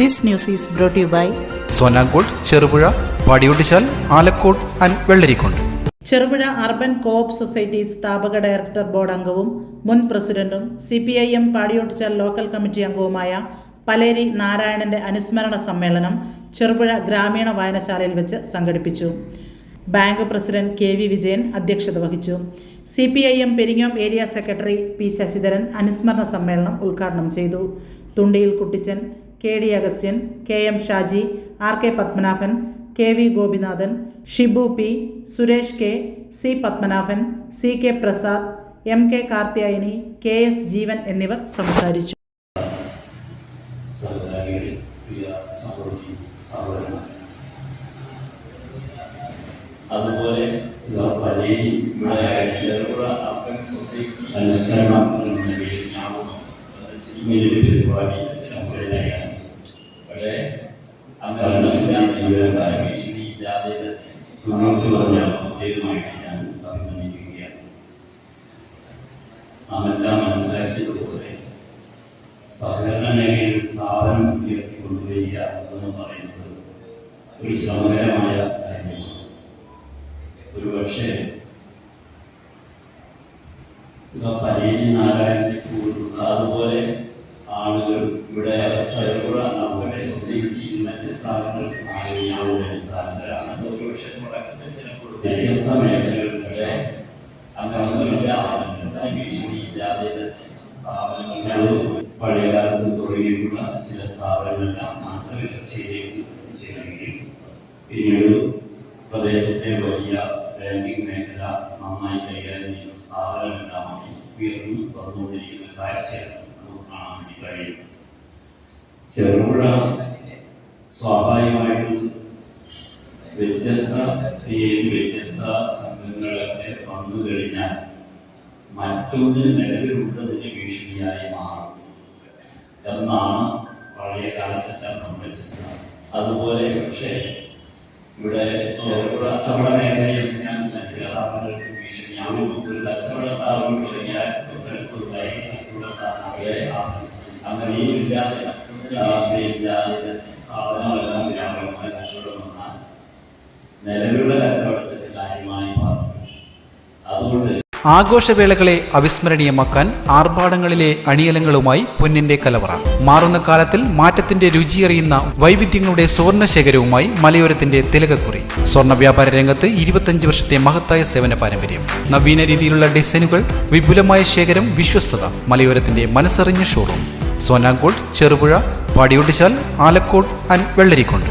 This news is brought you by Sonankode Cherupuzha Padiyottuchal Alakode and Vellarikundu. Cherupuzha urban co-op society സ്ഥാപക director board അംഗവും മുൻ പ്രസിഡന്റും C P I M Padiyottuchal local committee അംഗവുമായ പലേരി നാരായണന്റെ അനുസ്മരണ സമ്മേളനം ചെറുപുഴ ഗ്രാമീണ വായനശാലയിൽ വെച്ച് സംഘടിപ്പിച്ചു. Bank president K V Vijayan അധ്യക്ഷത വഹിച്ചു. C P I M Peringome area secretary P Sasidharan അനുസ്മരണ സമ്മേളനം ഉദ്ഘാടനം ചെയ്തു. Thundiyil Kuttichan K D Augustine K M Shaji R K Padmanabhan K V Gopinathan Shibu P Suresh K C Padmanabhan C K Prasad M K Karthyayani K S Jeevan എന്നിവർ സംസാരിച്ചു. അതുപോലെ പലയും ഇവിടെ ചെറുപുഴ അപ്പൻ society എന്ന വിഷയമാകുന്നു ഇങ്ങനെ ഒരു പരിപാടി സംഘടനയാണ് മനസ്സിലാക്കിയ ഭീഷണിയില്ലാതെ തന്നെ മുന്നോട്ട് പറഞ്ഞ പ്രത്യേകമായിട്ട് ഞാൻ അഭിനന്ദിക്കുകയാണ് നാം മനസ്സിലാക്കിയതുപോലെ സഹകരണ മേഖലയിൽ സ്ഥാപനം ഉയർത്തിക്കൊണ്ടുവരിക എന്ന് പറയുന്നത് ഒരു ശ്രമകരമായ കാര്യമാണ്. ഒരുപക്ഷെ പനേരി നാരായണനെ പോലുള്ള അതുപോലെ ആളുകൾ ഇവിടെ സൊസൈറ്റി മറ്റ് അടിസ്ഥാനത്തിലാണ് ഒരുപക്ഷെ തുടക്കത്തിൽ ചിലപ്പോൾ വ്യത്യസ്ത മേഖലകൾ പക്ഷേ ഭീഷണിയില്ലാതെ തന്നെ സ്ഥാപനങ്ങൾ പഴയ കാലത്ത് തുടങ്ങിയിട്ടുള്ള ചില സ്ഥാപനങ്ങളെല്ലാം നാട്ടുവളർച്ചയിലേക്ക് എത്തിച്ചേരുകയും പിന്നീട് പ്രദേശത്തെ വലിയ ബാങ്കിംഗ് മേഖല നന്നായി കൈകാര്യം ചെയ്യുന്ന സ്ഥാപനമെല്ലാമായി ഉയർന്നു വന്നുകൊണ്ടിരിക്കുന്ന കാഴ്ചയാണ് നമുക്ക് കാണാൻ വേണ്ടി കഴിയുന്നത് ചെറുപുഴ സ്വാഭാവികമായിട്ടും വ്യത്യസ്ത പേര് വ്യത്യസ്ത സംഘങ്ങളൊക്കെ വന്നു കഴിഞ്ഞാൽ മറ്റൊന്നിന് നിലവിലുള്ളതിന് ഭീഷണിയായി മാറും എന്നാണ് പഴയ കാലത്തൊക്കെ നമ്മുടെ ചിന്ത. അതുപോലെ പക്ഷേ ഇവിടെ ചെറുപുഴ കച്ചവട മേഖലയിൽ ഞാൻ മറ്റ് സ്ഥാപനങ്ങൾക്ക് ഭീഷണിയാണ് ഒരു കച്ചവട സ്ഥാപനം ഭീഷണിയായ ചെറുപ്പുണ്ടായി കച്ചവട സ്ഥാപനം അങ്ങനെയില്ലാതെ ആശ്രയില്ലാതെ സ്ഥാപനങ്ങളെല്ലാം ഗ്രാമീണമായ കച്ചവടം വന്നാൽ നിലവിലുള്ള കച്ചവടത്തിന്റെ കാര്യമായി അതുകൊണ്ട് ആഘോഷവേളകളെ അവിസ്മരണീയമാക്കാൻ ആർഭാടങ്ങളിലെ അണിയലങ്ങളുമായി പൊന്നിന്റെ കലവറ. മാറുന്ന കാലത്തിൽ മാറ്റത്തിന്റെ രുചിയറിയുന്ന വൈവിധ്യങ്ങളുടെ സ്വർണ ശേഖരവുമായി മലയോരത്തിന്റെ തിലകക്കുറി. സ്വർണ വ്യാപാര രംഗത്ത് ഇരുപത്തഞ്ച് വർഷത്തെ മഹത്തായ സേവന പാരമ്പര്യം. നവീന രീതിയിലുള്ള ഡിസൈനുകൾ വിപുലമായ ശേഖരം വിശ്വസ്തത. മലയോരത്തിന്റെ മനസ്സറിഞ്ഞ ഷോറൂം സോനാങ്കോട് ചെറുപുഴ പാടിയൊട്ടിച്ചാൽ ആലക്കോട് ആൻഡ് വെള്ളരിക്കുണ്ട്.